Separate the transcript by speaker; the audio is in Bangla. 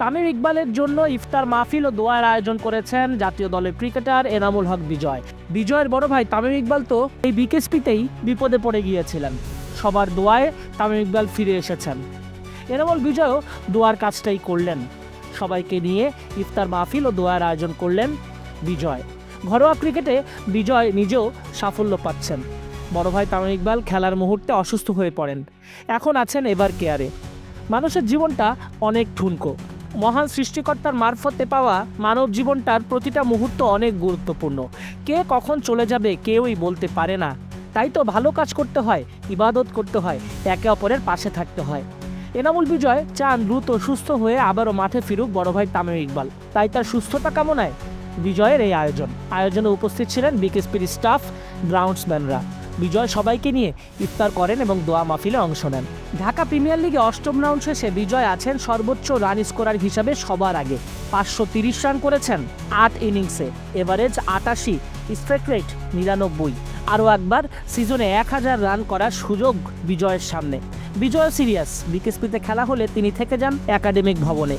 Speaker 1: তামিম ইকবালের জন্য ইফতার মাহফিল ও দোয়ার আয়োজন করেছেন জাতীয় দলের ক্রিকেটার এনামুল হক বিজয়। বিজয়ের বড় ভাই তামিম ইকবাল তো এই বিকেএসপিতেই বিপদে পড়ে গিয়েছিলেন। সবার দোয়ায় তামিম ইকবাল ফিরে এসেছেন। এনামুল বিজয়ও দোয়ার কাজটাই করলেন। সবাইকে নিয়ে ইফতার মাহফিল ও দোয়ার আয়োজন করলেন বিজয়। ঘরোয়া ক্রিকেটে বিজয় নিজেও সাফল্য পাচ্ছেন। বড় ভাই তামিম ইকবাল খেলার মুহূর্তে অসুস্থ হয়ে পড়েন। এখন আছেন এবার কেয়ারে। মানুষের জীবনটা অনেক ঠুনকো। মহান সৃষ্টিকর্তার মারফতে পাওয়া মানব জীবনটার প্রতিটা মুহূর্ত অনেক গুরুত্বপূর্ণ। কে কখন চলে যাবে কেউই বলতে পারে না। তাই তো ভালো কাজ করতে হয়, ইবাদত করতে হয়, একে অপরের পাশে থাকতে হয়। এনামুল বিজয় চান দ্রুত সুস্থ হয়ে আবারও মাঠে ফিরুক বড় ভাই তামিম ইকবাল। তাই তার সুস্থতা কামনায় বিজয়ের এই আয়োজন। আয়োজনে উপস্থিত ছিলেন বিকেএসপির স্টাফ, গ্রাউন্ডসম্যানরা। বিজয় সবাইকে নিয়ে ইফতার করেন এবং দোয়া মাহফিলে অংশ নেন। ঢাকা প্রিমিয়ার লিগে অষ্টম রাউন্ড শেষে বিজয় আছেন সর্বোচ্চ রান স্কোরার হিসাবে সবার আগে। পাঁচশো তিরিশ রান করেছেন আট ইনিংসে। এভারেজ আটাশি, স্ট্রাইক রেট নিরানব্বই। আরও একবার সিজনে এক হাজার রান করার সুযোগ বিজয়ের সামনে। বিজয় সিরিয়াস, বিকেএসপিতে খেলা হলে তিনি থেকে যান একাডেমিক ভবনে।